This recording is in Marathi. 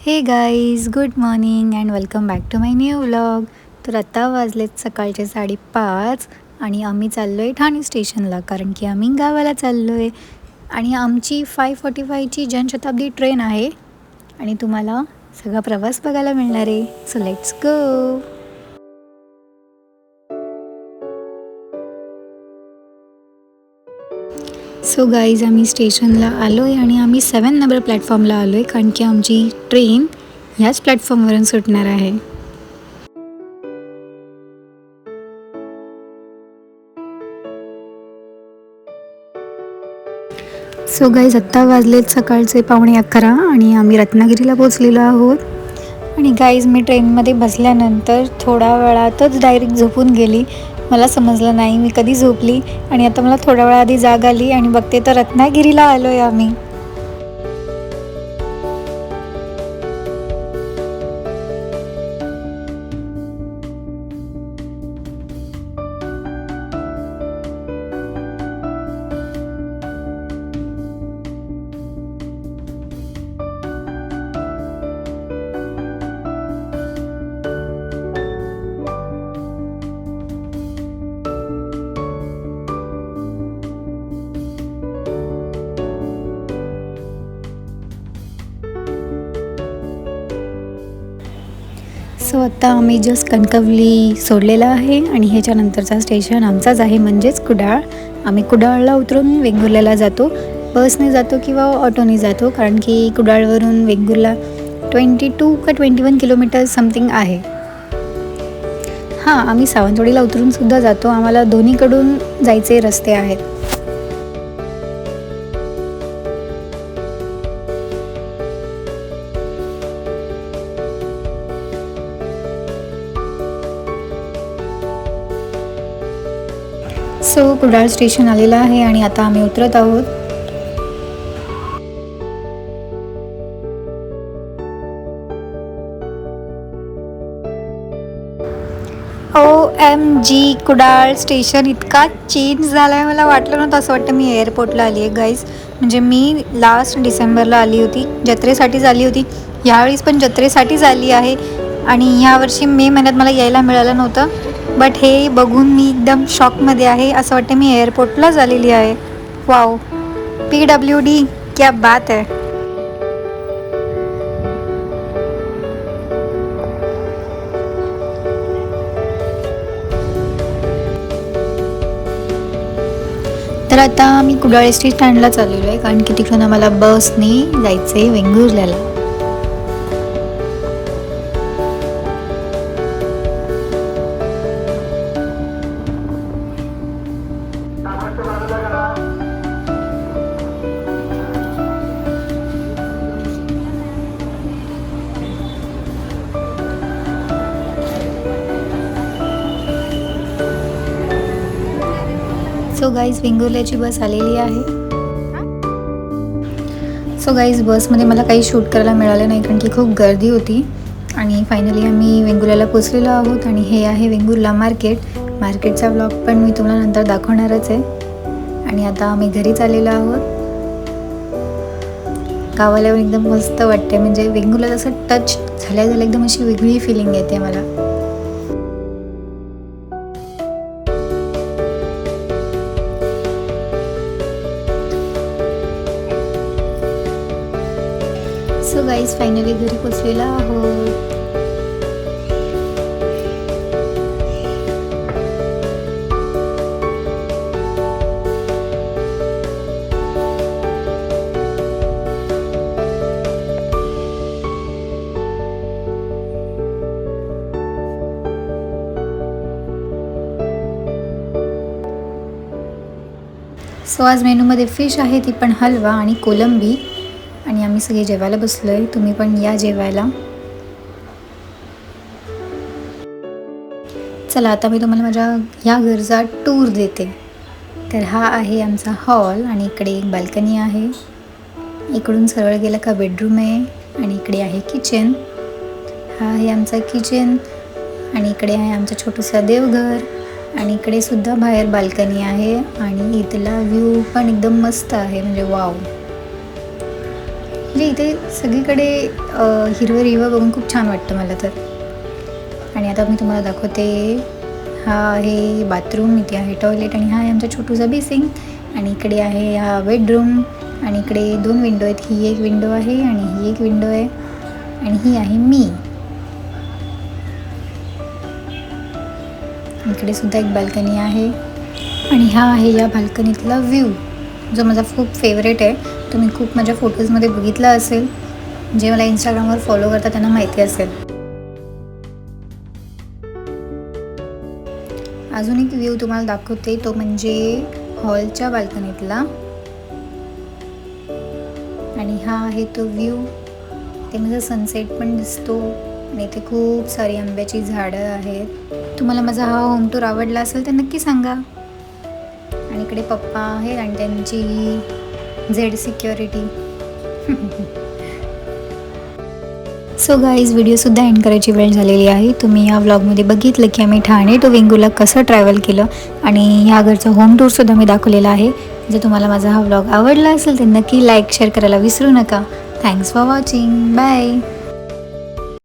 Hey guys good morning and welcome back to my new vlog तर आत्ता वाजलेत सकाळचे साडेपाच आणि आम्ही चाललो आहे ठाणे स्टेशनला कारण की आम्ही गावाला चाललो आहे आणि आमची फाय फोर्टी फायची जनशताब्दी ट्रेन आहे आणि तुम्हाला सगळा प्रवास बघायला मिळणार आहे. So let's go so guys आम्ही स्टेशनला आलो आहे आणि आम्ही सेवन नंबर प्लॅटफॉर्मला आलो आहे कारण की आमची ट्रेन ह्याच प्लॅटफॉर्मवरून सुटणार आहे. सो गाईज आत्ता वाजलेत सकाळचे पावणे अकरा आणि आम्ही रत्नागिरीला पोचलेलो आहोत. आणि गाईज मी ट्रेनमध्ये बसल्यानंतर थोड्या वेळातच डायरेक्ट झोपून गेली. मला समजलं नाही मी कधी झोपली आणि आता मला थोड्या वेळा आधी जाग आली आणि बघते तर रत्नागिरीला आलो आहे आम्ही. सो आत्ता आम्ही जस्ट कणकवली सोडलेलं आहे आणि ह्याच्यानंतरचा स्टेशन आमचाच आहे म्हणजेच कुडाळ. आम्ही कुडाळला उतरून वेंगुर्ल्याला जातो. बसने जातो किंवा ऑटोने जातो कारण की कुडाळवरून वेंगुर्ला ट्वेंटी टू का ट्वेंटी वन किलोमीटर समथिंग आहे. हां आम्ही सावंतवाडीला उतरून सुद्धा जातो. आम्हाला दोन्हीकडून जायचे रस्ते आहेत. सो कुडाळ स्टेशन आलेलं आहे आणि आता आम्ही उतरत आहोत. O M G Kudal station इतका चेंज झाला आहे मला वाटलं नव्हतं. असं वाटतं मी एअरपोर्टला आली आहे गाईज म्हणजे मी लास्ट डिसेंबरला आली होती. जत्रेसाठीच आली होती. ह्यावेळीस पण जत्रेसाठीच आली आहे. आणि यावर्षी मे महिन्यात मला यायला मिळालं नव्हतं. बट हे बघून मी एकदम शॉकमध्ये आहे. असं वाटतं मी एअरपोर्टलाच आलेली आहे. वाव पी डब्ल्यू डी क्या बात आहे. तर आता मी कुडाळ एस स्टँडला चाललेलो आहे. कारण की तिकडून आम्हाला बसने जायचं आहे वेंगुर्ल्याला. सो गाईज वेंगुर्ल्याची बस आलेली आहे. सो गाईज बसमध्ये मला काही शूट करायला मिळालं नाही कारण की खूप गर्दी होती. आणि फायनली आम्ही वेंगुर्ल्याला पोचलेलो आहोत आणि हे आहे वेंगुर्ला मार्केट. मार्केटचा ब्लॉग पण मी तुम्हाला नंतर दाखवणारच आहे. आणि आता आम्ही घरीच आलेलो आहोत. गावाला एकदम मस्त वाटते म्हणजे वेंगुर्ला जसं टच झाल्या झाल्या एकदम अशी वेगळी फिलिंग येते मला. सो गाईज फायनली घरी पोचलेला आहोत. सो आज मेनूमध्ये फिश आहे ती पण हलवा आणि कोलंबी. आम्ही सगळे जेवायला बसलो आहे तुम्ही पण या जेवायला. चला आता मी तुम्हाला माझ्या ह्या घरचा टूर देते. तर हा आहे आमचा हॉल आणि इकडे एक बाल्कनी आहे. इकडून सरळ गेलं का बेडरूम आहे आणि इकडे आहे किचन हा आहे आमचा किचन आणि इकडे आहे आमचं छोटंसं देवघर आणि इकडे सुद्धा बाहेर बाल्कनी आहे आणि इथला व्ह्यू पण एकदम मस्त आहे. म्हणजे वाव म्हणजे इथे सगळीकडे हिरवं हिरवं बघून खूप छान वाटतं मला तर. आणि आता मी तुम्हाला दाखवते हा आहे बाथरूम इथे आहे टॉयलेट आणि हा आहे आमचा छोटूसा बेसिंग आणि इकडे आहे हा बेडरूम आणि इकडे दोन विंडो आहेत. ही एक विंडो आहे आणि ही एक विंडो आहे आणि ही आहे मी. इकडे सुद्धा एक बाल्कनी आहे आणि हा आहे या बाल्कनीतला व्ह्यू जो माझा खूप फेवरेट आहे. तुम्ही खूप माझ्या फोटोजमध्ये बघितला असेल. जे मला इंस्टाग्रामवर फॉलो करतात त्यांना माहिती असेल. अजून एक व्ह्यू तुम्हाला दाखवते. तो म्हणजे हॉलच्या बाल्कनीतला आणि हा आहे तो व्ह्यू ते माझा सनसेट पण दिसतो. आणि इथे खूप सारी आंब्याची झाडं आहेत. तुम्हाला माझा हा होम टूर आवडला असेल तर नक्की सांगा. आणि इकडे पप्पा आहेत आणि त्यांची झेड सिक्युरिटी. सो गाईज व्हिडिओसुद्धा एंड करायची वेळ झालेली आहे. तुम्ही या व्लॉगमध्ये बघितलं की आम्ही ठाणे टू वेंगुला कसं ट्रॅव्हल केलं आणि ह्या घरचं होम टूरसुद्धा मी दाखवलेला आहे. जर तुम्हाला माझा हा व्लॉग आवडला असेल तर नक्की लाईक शेअर करायला विसरू नका. Thanks for watching bye